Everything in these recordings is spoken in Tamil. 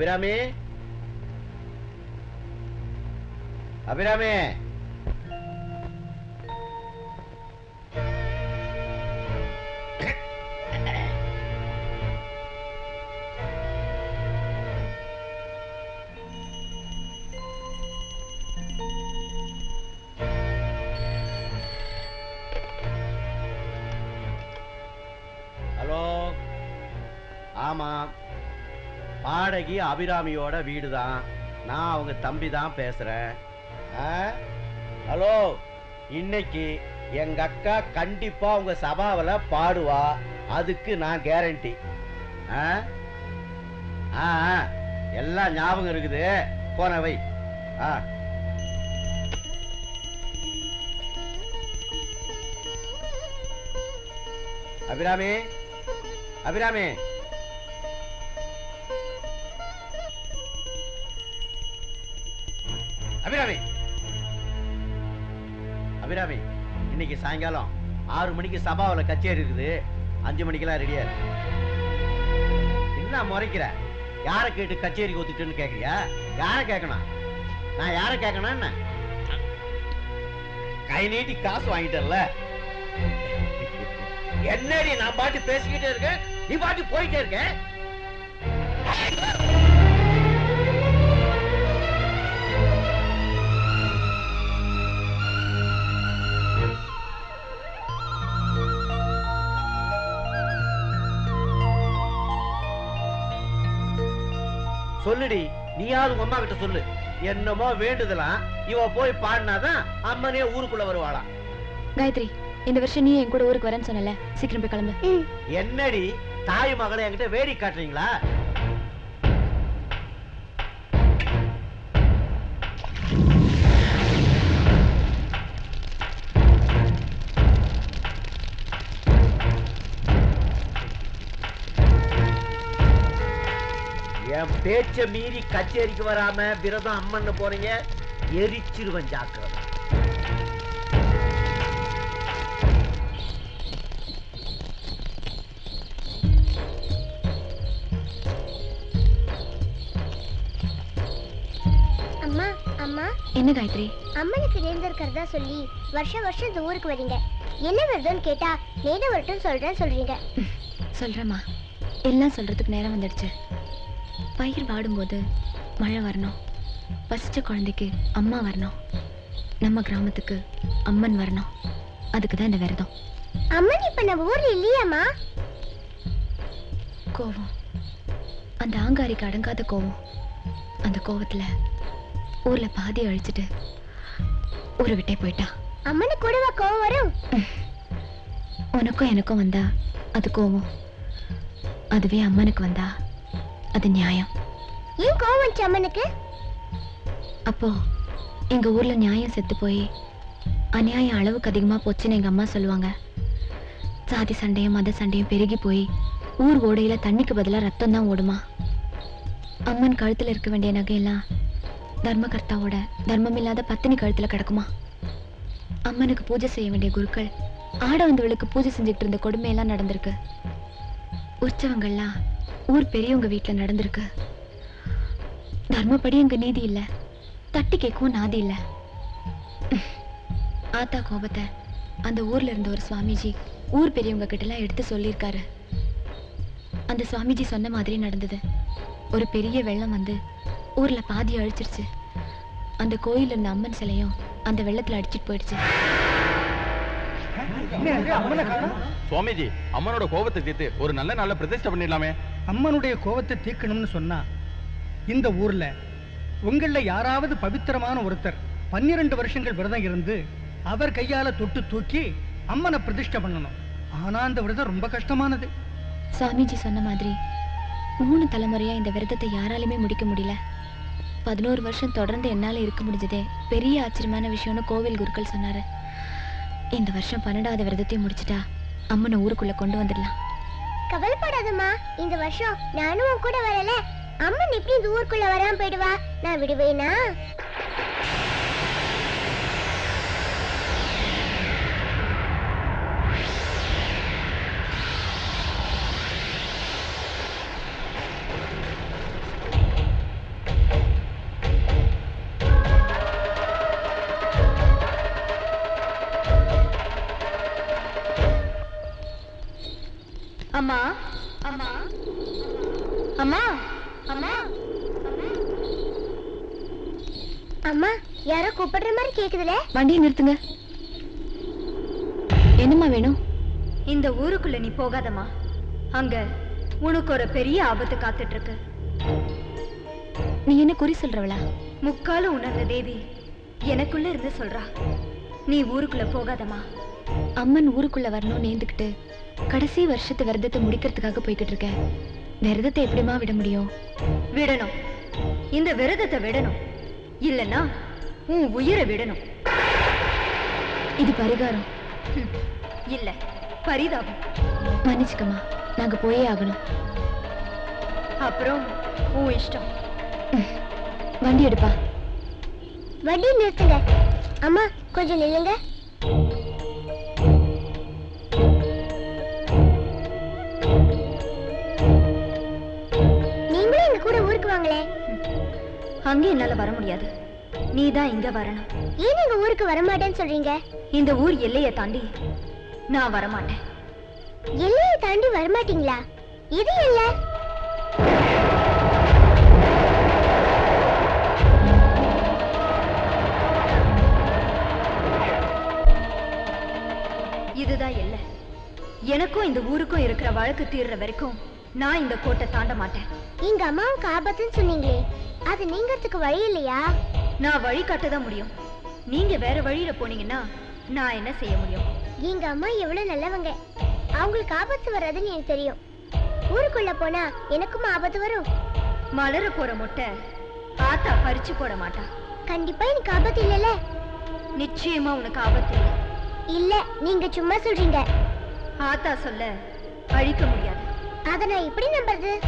அபிராமி அபிராமி பாடகி அபிராமியோட வீடு தான் நான் அவங்க தம்பி தான் பேசுறேன் ஹலோ? இன்னைக்கு எங்க அக்கா கண்டிப்பா உங்க சபாவில் பாடுவா. அதுக்கு நான் கேரண்டி ஆ? ஆ ஆ, எல்லாம் ஞாபகம் இருக்குது. போன வை. ஆ. அபிராமி? அபிராமி? அபிராமி. அபிராமி இன்னைக்கு சாயங்காலம் ஆறு மணிக்கு சபாவில் கச்சேரி இருக்குது. அஞ்சு மணிக்கெல்லாம் ரெடியா இருக்கு என்ன முறைக்கிற? யாரை கேட்டு கச்சேரி ஒத்துட்டுன்னு கேட்குறியா யாரை கேட்கணும் நான் யாரை கேட்கணும் என்ன? கை நீட்டி காசு வாங்கிட்டல என்னடி நான் பாட்டு பேசிக்கிட்டே இருக்கேன்? நீ பாட்டு போயிட்டே இருக்கேன் சொல்லுடி நீயாவது உங்க அம்மா கிட்ட சொல்லு. என்னமோ வேண்டுதலாம் இவ போய் பாடினாதான் அம்மனே ஊருக்குள்ள வருவாளாம். காயத்ரி இந்த வருஷம் நீ என் கூட ஊருக்கு வரேன்னு சொன்னல சீக்கிரம் போய் கிளம்பு. என்னடி தாய் மகளை என்கிட்ட வேடி காட்டுறீங்களா? பேச்ச மீறி கச்சேரிக்கு வராம விரதம் அம்மன்னு போறீங்க. எரிச்சிருவன் ஜாக்கிரதை. அம்மா அம்மா. என்ன காயத்ரி? அம்மனுக்கு நேர்ந்திருக்கிறதா சொல்லி வருஷம் வருஷம் இந்த ஊருக்கு வரீங்க. என்ன வருதுன்னு கேட்டா நேர வரட்டும் சொல்றேன் சொல்றீங்க. சொல்றேம்மா. எல்லாம் சொல்றதுக்கு நேரம் வந்துடுச்சு. பயிர் வாடும்போது மழை வரணும். பசிச்ச குழந்தைக்கு அம்மா வரணும். நம்ம கிராமத்துக்கு அம்மன் வரணும். அதுக்கு தான் இந்த விரதம். அம்மன் இப்ப நம்ம ஊர்ல இல்லையாம்மா? கோவம். அந்த ஆங்காரிக்கு அடங்காத கோவம். அந்த கோவத்துல ஊர்ல பாதி அழிச்சிட்டு ஊரை விட்டே போயிட்டா. அம்மனு கூடவா கோவம் வரும்? உனக்கும் எனக்கும் வந்தா அது கோவம். அதுவே அம்மனுக்கு வந்தா அது நியாயம். ஏன் கோவம் வந்துச்சு அம்மனுக்கு? அப்போ எங்க ஊர்ல நியாயம் செத்து போய் அநியாயம் அளவுக்கு அதிகமா போச்சுன்னு எங்க அம்மா சொல்லுவாங்க. சாதி சண்டையும் மத சண்டையும் பெருகி போய் ஊர் ஓடையில தண்ணிக்கு பதிலா ரத்தம் தான் ஓடுமா? அம்மன் கழுத்துல இருக்க வேண்டிய நகையெல்லாம் தர்மகர்த்தாவோட தர்மம் இல்லாத பத்தினி கழுத்துல கிடக்குமா? அம்மனுக்கு பூஜை செய்ய வேண்டிய குருக்கள் ஆட வந்தவளுக்கு பூஜை செஞ்சுக்கிட்டு இருந்த கொடுமையெல்லாம் நடந்திருக்கு. உற்சவங்கள்லாம் ஊர் பெரியவங்க வீட்டில் நடந்திருக்கு. தர்மப்படி அங்க நீதி இல்ல. தட்டி கேட்கவும் நாதி இல்ல. ஆத்தா கோபத்தை அந்த ஊர்ல இருந்த ஒரு சுவாமிஜி ஊர் பெரியவங்க கிட்ட எல்லாம் எடுத்து சொல்லியிருக்காரு. அந்த சுவாமிஜி சொன்ன மாதிரி நடந்தது. ஒரு பெரிய வெள்ளம் வந்து ஊர்ல பாதி அழிச்சிருச்சு. அந்த கோயிலில் இருந்த அம்மன் சிலையும் அந்த வெள்ளத்துல அடிச்சிட்டு போயிடுச்சு. சுவாமிஜி அம்மனோட கோபத்தை தீர்த்து ஒரு நல்ல நாள்ல பிரதிஷ்டை பண்ணிடலாமே. அம்மனுடைய கோபத்தை தீர்க்கணும்னு சொன்னா இந்த ஊர்ல உங்கள யாராவது பவித்திரமான ஒருத்தர் பன்னிரண்டு வருஷங்கள் விரதம் இருந்து அவர் கையால தொட்டு தூக்கி அம்மனை பிரதிஷ்டை பண்ணணும். ஆனா அந்த விரதம் ரொம்ப கஷ்டமானது. சுவாமிஜி சொன்ன மாதிரி மூணு தலைமுறையா இந்த விரதத்தை யாராலுமே முடிக்க முடியல. பதினோரு வருஷம் தொடர்ந்து என்னால இருக்க முடிஞ்சதே பெரிய ஆச்சரியமான விஷயம்னு கோவில் குருக்கள் சொன்னாரு. இந்த வருஷம் பன்னெண்டாவது விரதத்தையும் முடிச்சிட்டா அம்மனை ஊருக்குள்ள கொண்டு வந்துடலாம். கவலைப்படாதம்மா. இந்த வருஷம் நானும் கூட வரல. அம்மன் எப்படி இந்த ஊருக்குள்ள வராம போயிடுவா? நான் விடுவேனா? அம்மா யாரோ கூப்பிடுற மாதிரி கேக்குதுல? வண்டியை நிறுத்துங்க. என்னம்மா வேணும்? இந்த ஊருக்குள்ள நீ போகாதம்மா. அங்க உனக்கு ஒரு பெரிய ஆபத்து காத்துட்டு இருக்கு நீ என்ன குறி சொல்றவளா? முக்கால உணர்ந்த தேவி எனக்குள்ள இருந்து சொல்றா. நீ ஊருக்குள்ள போகாதம்மா. அம்மன் ஊருக்குள்ள வரணும்னு நேர்ந்துக்கிட்டு கடைசி வருஷத்து விரதத்தை முடிக்கிறதுக்காக போய்கிட்டு இருக்க. விரதத்தை எப்படிம்மா விட முடியும்? விடணும். இந்த விரதத்தை விடணும். இல்லனா உன் உயிரை விடணும். இது பரிகாரம். இல்ல பரிதாபம். மன்னிச்சுக்கம்மா நாங்க போயே ஆகணும். அப்புறம் உன் இஷ்டம். வண்டி எடுப்பா. வண்டி நிறுத்துங்க. அம்மா கொஞ்சம் நில்லுங்க. அங்கே என்னால வர முடியாது. நீ தான் இங்க வரணும். ஏன் நீங்க ஊருக்கு வரமாட்டேன்னு சொல்றீங்க? இந்த ஊர் எல்லையை தாண்டி நான் வரமாட்டேன். எல்லையை தாண்டி வரமாட்டீங்களா? இது இல்ல இதுதான் எல்லை. எனக்கும் இந்த ஊருக்கும் இருக்கிற வழக்கு தீர்ற வரைக்கும் நான் இந்த கோட்டை தாண்ட மாட்டேன். எங்க அம்மாவுக்கு ஆபத்துன்னு சொன்னீங்களே. அது நீங்கிறதுக்கு வழி இல்லையா? நான் வழி காட்ட தான் முடியும். நீங்க வேற வழியில போனீங்கன்னா நான் என்ன செய்ய முடியும்? எங்க அம்மா எவ்வளவு நல்லவங்க. அவங்களுக்கு ஆபத்து வராதுன்னு எனக்கு தெரியும். ஊருக்குள்ள போனா எனக்கும் ஆபத்து வரும். மலர போற முட்டை ஆத்தா பறிச்சு போட மாட்டா. கண்டிப்பா எனக்கு ஆபத்து இல்லைல்ல? நிச்சயமா உனக்கு ஆபத்து இல்லை. இல்ல நீங்க சும்மா சொல்றீங்க. ஆத்தா சொல்ல அழிக்க முடியாது. அத நான் எப்படி நம்புறது?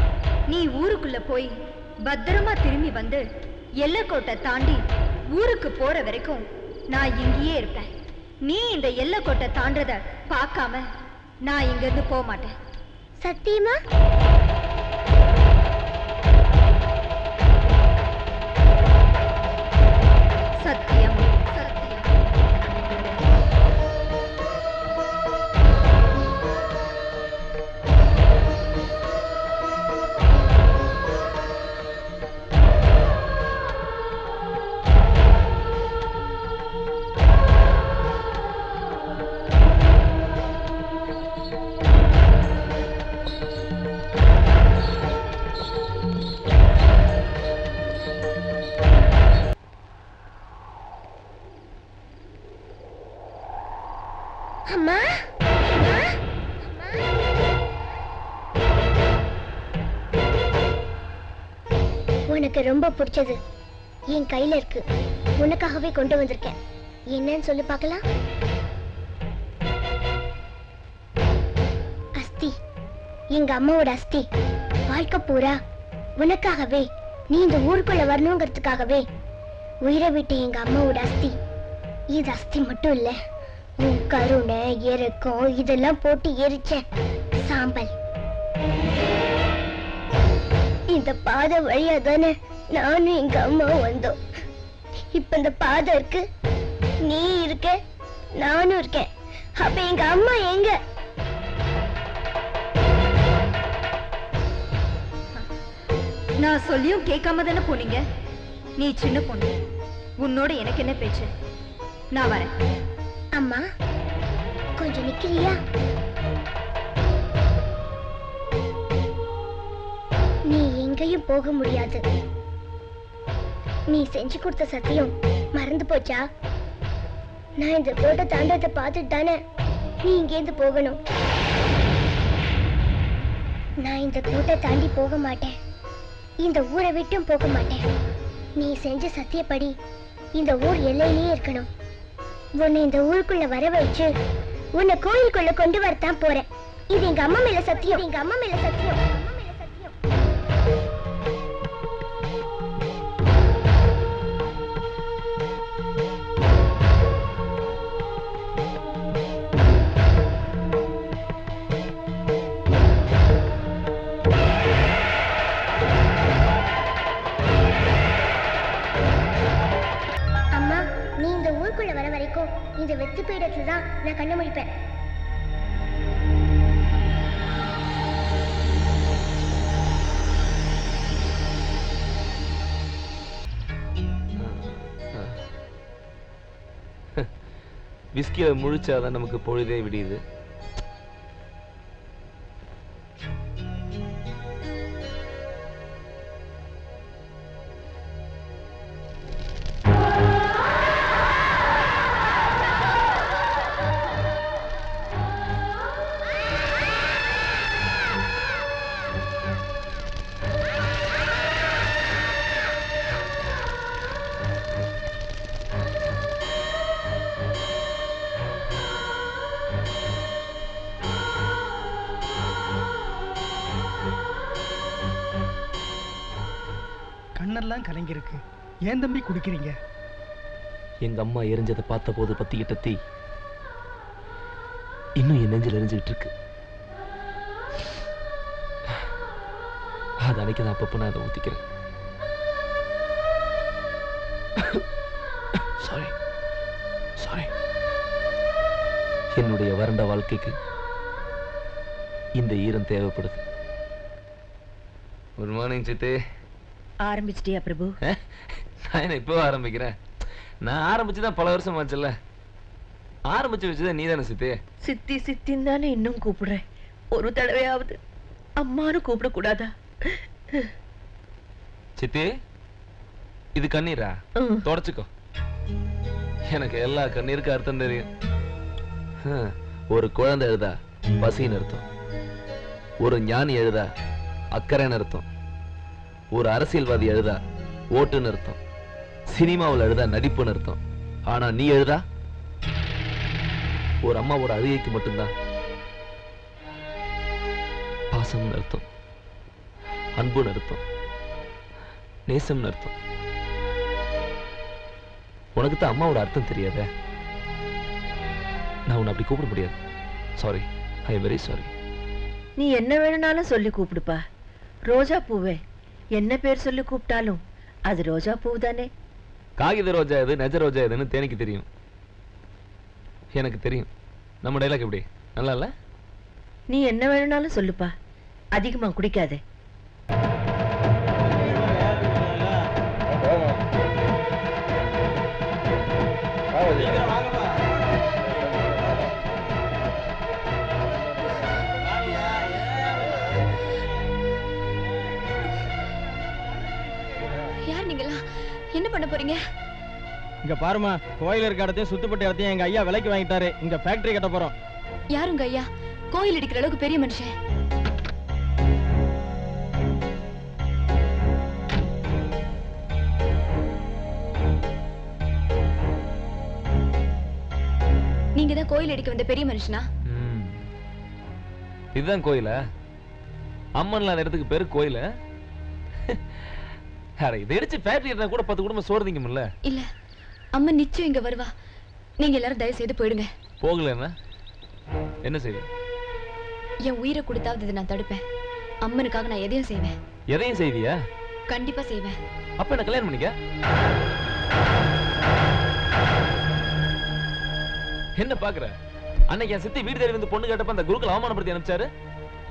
நீ ஊருக்குள்ள போய் பத்திரமா திரும்பி வந்து எல்லைக்கோட்டை தாண்டி ஊருக்கு போற வரைக்கும் நான் இங்கேயே இருப்பேன். நீ இந்த எல்லைக்கோட்டை தாண்டத பார்க்காம நான் இங்கிருந்து போக மாட்டேன். சத்தியமா? அம்மா? உனக்கு ரொம்ப பிடிச்சது. என் கையில இருக்கு. உனக்காகவே கொண்டு வந்திருக்கேன். என்னன்னு சொல்லி பார்க்கலாம். அஸ்தி எங்க அம்மாவோட அஸ்தி வாழ்க்கை பூரா உனக்காகவே நீ இந்த ஊருக்குள்ள வரணுங்கிறதுக்காகவே உயிரை விட்டு எங்க அம்மாவோட அஸ்தி. இது அஸ்தி மட்டும் இல்லை. உன் கருணை எருக்கம் இதெல்லாம் போட்டு எரிச்ச சாம்பல். இந்த பாதை வழியா தானே நானும் எங்க அம்மா வந்தோம். இப்ப இந்த பாதை இருக்கு. நீ இருக்க நானும் இருக்கேன். அப்ப எங்க அம்மா எங்க? நான் சொல்லியும் கேட்காம தானே போனீங்க? நீ சின்ன பொண்ணு. உன்னோட எனக்கு என்ன பேச்சு? நான் வரேன். அம்மா கொஞ்சம் நிக்கிறியா? நீ எங்கேயும் போக முடியாது. நீ செஞ்சு கொடுத்த சத்தியம் மறந்து போச்சா? நான் இந்த கோட்டை தாண்டத்தை பார்த்துட்டு தானே நீ இங்கேருந்து போகணும். நான் இந்த கோட்டை தாண்டி போக மாட்டேன். இந்த ஊரை விட்டும் போக மாட்டேன். நீ செஞ்ச சத்தியப்படி இந்த ஊர் எல்லையிலேயே இருக்கணும். உன்னை இந்த ஊருக்குள்ள வர வச்சு உன்னை கோயிலுக்குள்ள கொண்டு வரத்தான் போறேன். இது எங்க அம்மா மேல சத்தியம். எங்க அம்மா மேல சத்தியம் அம்மா மேல சத்தியம். விஸ்கியை முழிச்சாதான் நமக்கு பொழுதே விடியுது. கண்ணெல்லாம் கலங்கிருக்கு ஏன் தம்பி குடிக்கிறீங்க? எங்க அம்மா எரிஞ்சதை பார்த்த போது பத்திக்கிட்ட தீ இன்னும் என் நெஞ்சில் எரிஞ்சுக்கிட்டு இருக்கு அது அன்னைக்கு தான் அப்பப்போ நான் அதை ஊத்திக்கிறேன். சாரி சாரி என்னுடைய வறண்ட வாழ்க்கைக்கு இந்த ஈரம் தேவைப்படுது. குட் மார்னிங் சித்தே. ஆரம்பிச்சிட்டியா பிரபு? நான் என்ன இப்போ ஆரம்பிக்கிறேன்? நான் ஆரம்பிச்சு தான் பல வருஷம் ஆச்சுல்ல. ஆரம்பிச்சு வச்சுதான் நீ தானே சித்தே? சித்தி சித்தின்னு தானே இன்னும் கூப்பிடுறேன். ஒரு தடவையாவது அம்மானு கூப்பிடக்கூடாதா? சித்தி இது கண்ணீரா. தொடச்சுக்கோ. எனக்கு எல்லா கண்ணீருக்கு அர்த்தம் தெரியும். ஒரு குழந்தை எழுதா பசின்னு அர்த்தம். ஒரு ஞானி எழுதா அக்கறைன்னு அர்த்தம். ஒரு அரசியல்வாதி எழுதா ஓட்டுன்னு அர்த்தம். சினிமாவில் எழுதா நடிப்புன்னு அர்த்தம். ஆனா நீ எழுதா? ஒரு அம்மாவோட அழுகைக்கு மட்டும்தான். பாசம்னு அர்த்தம். அன்புன்னு அர்த்தம். நேசம்னு அர்த்தம். உனக்கு தான் அம்மாவோட அர்த்தம் தெரியாத? நான் உன்னை அப்படி கூப்பிட முடியாது. Sorry I am very sorry நீ என்ன வேணும்னாலும் சொல்லி கூப்பிடுப்பா. ரோஜா பூவே என்ன பேர் சொல்லி கூப்பிட்டாலும் அது ரோஜா பூ தானே. காகித ரோஜா எது நெஜ ரோஜா எதுன்னு தேனிக்கு தெரியும். எனக்கு தெரியும். நம்ம டைலாக் எப்படி? நல்லா இல்ல? நீ என்ன வேணும்னாலும் சொல்லுப்பா. அதிகமா குடிக்காதே. பண்ண போறீங்க? இங்க பாருமா கோயில் இருக்க இடத்தையும் சுத்துப்பட்ட இடத்தையும் எங்க ஐயா விலைக்கு வாங்கிட்டாரு. இங்க ஃபேக்டரி கட்ட போறோம். யாருங்க ஐயா? கோயில் அடிக்கிற அளவுக்கு பெரிய மனுஷன். நீங்க தான் கோயில் அடிக்க வந்த பெரிய மனுஷனா. இதுதான் கோயிலா? அம்மன் இல்லாத இடத்துக்கு பேரு கோயிலா? அட இதை ஃபேக்டரி இருந்தா கூட பத்து குடும்பம் சோறு திங்கும்ல இல்ல அம்மா நிச்சயம் இங்க வருவா. நீங்க எல்லாரும் தயவு செய்து போயிடுங்க. போகலன்னா என்ன? செய்வேன் என் உயிரை கொடுத்தாவது இதை நான் தடுப்பேன். அம்மனுக்காக நான் எதையும் செய்வேன். எதையும் செய்வியா? கண்டிப்பா செய்வேன். அப்ப என்ன கல்யாணம் பண்ணிக்க? என்ன பாக்குற? அன்னைக்கு என் சித்தி வீடு தேடி வந்து பொண்ணு கேட்டப்ப அந்த குருக்கள் அவமானப்படுத்தி அனுப்பிச்சாரு.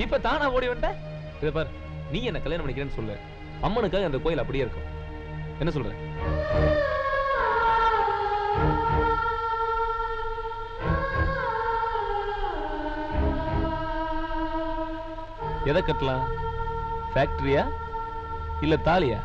இப்ப தானா ஓடி வந்துட்ட? இத பார் நீ என்ன கல்யாணம் பண்ணிக்கிறேன்னு சொல்லு. அம்மனுக்காக அந்த கோயில் அப்படியே இருக்கும். என்ன சொல்ற? எதை கட்டலாம்? ஃபேக்டரியா இல்ல தாலியா?